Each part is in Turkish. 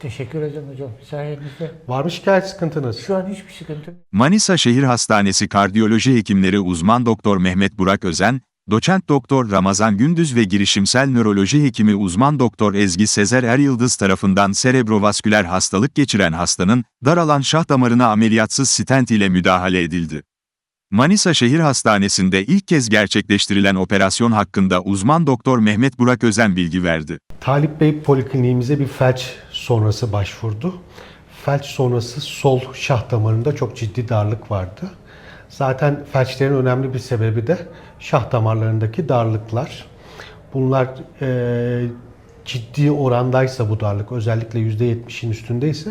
Teşekkür ederim hocam. Sayenizde. Var mı şikayet sıkıntınız? Şu an hiçbir sıkıntım yok. Manisa Şehir Hastanesi Kardiyoloji Hekimleri uzman doktor Mehmet Burak Özen, doçent doktor Ramazan Gündüz ve girişimsel nöroloji hekimi uzman doktor Ezgi Sezer Er Yıldız tarafından serebrovasküler hastalık geçiren hastanın daralan şah damarına ameliyatsız stent ile müdahale edildi. Manisa Şehir Hastanesi'nde ilk kez gerçekleştirilen operasyon hakkında uzman doktor Mehmet Burak Özen bilgi verdi. Talip Bey polikliniğimize bir felç sonrası başvurdu. Felç sonrası sol şah damarında çok ciddi darlık vardı. Zaten felçlerin önemli bir sebebi de şah damarlarındaki darlıklar. Bunlar eee, ciddi orandaysa bu darlık özellikle %70'in üstündeyse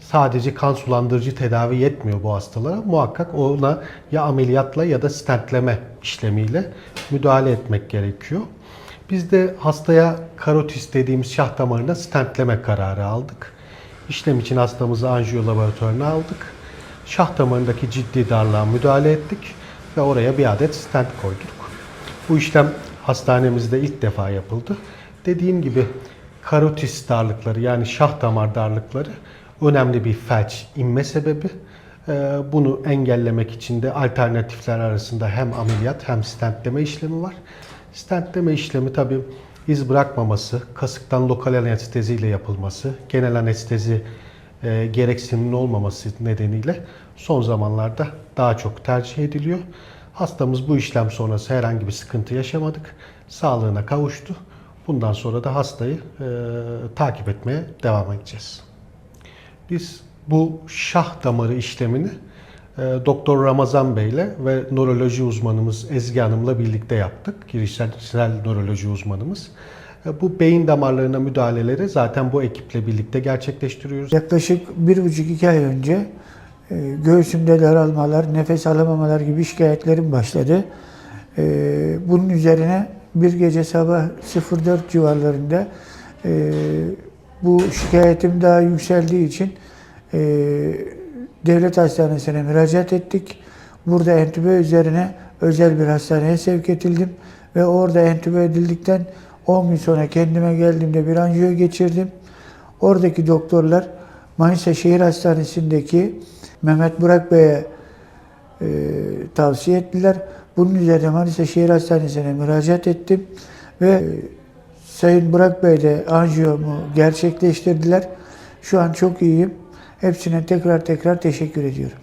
sadece kan sulandırıcı tedavi yetmiyor bu hastalara. Muhakkak ona ya ameliyatla ya da stentleme işlemiyle müdahale etmek gerekiyor. Biz de hastaya karotis dediğimiz şah damarına stentleme kararı aldık. İşlem için hastamızı anjiyo laboratuvarına aldık. Şah damarındaki ciddi darlığa müdahale ettik ve oraya bir adet stent koyduk. Bu işlem hastanemizde ilk defa yapıldı. Dediğim gibi karotis darlıkları yani şah damar darlıkları önemli bir felç inme sebebi. Ee, Bunu engellemek için de alternatifler arasında hem ameliyat hem stentleme işlemi var. Stentleme işlemi tabi iz bırakmaması, kasıktan lokal anesteziyle yapılması, genel anestezi e, gereksiniminin olmaması nedeniyle son zamanlarda daha çok tercih ediliyor. Hastamız bu işlem sonrası herhangi bir sıkıntı yaşamadık. Sağlığına kavuştu. Bundan sonra da hastayı e, takip etmeye devam edeceğiz. Biz bu şah damarı işlemini Doktor Ramazan Bey ile ve nöroloji uzmanımız Ezgi Hanım'la birlikte yaptık. Girişsel nöroloji uzmanımız. E, Bu beyin damarlarına müdahaleleri zaten bu ekiple birlikte gerçekleştiriyoruz. Yaklaşık bir buçuk iki ay önce e, göğsümde daralmalar, nefes alamamalar gibi şikayetlerim başladı. E, bunun üzerine bir gece sabah 04 civarlarında e, bu şikayetim daha yükseldiği için devlet hastanesine müracaat ettik. Burada entübe üzerine özel bir hastaneye sevk edildim ve orada entübe edildikten 10 gün sonra kendime geldiğimde bir anjiyo geçirdim. Oradaki doktorlar Manisa Şehir Hastanesi'ndeki Mehmet Burak Bey'e e, tavsiye ettiler. Bunun üzerine Manisa Şehir Hastanesi'ne müracaat ettim ve e, Sayın Burak Bey de anjiyomu gerçekleştirdiler. Şu an çok iyiyim. Hepsine tekrar tekrar teşekkür ediyorum.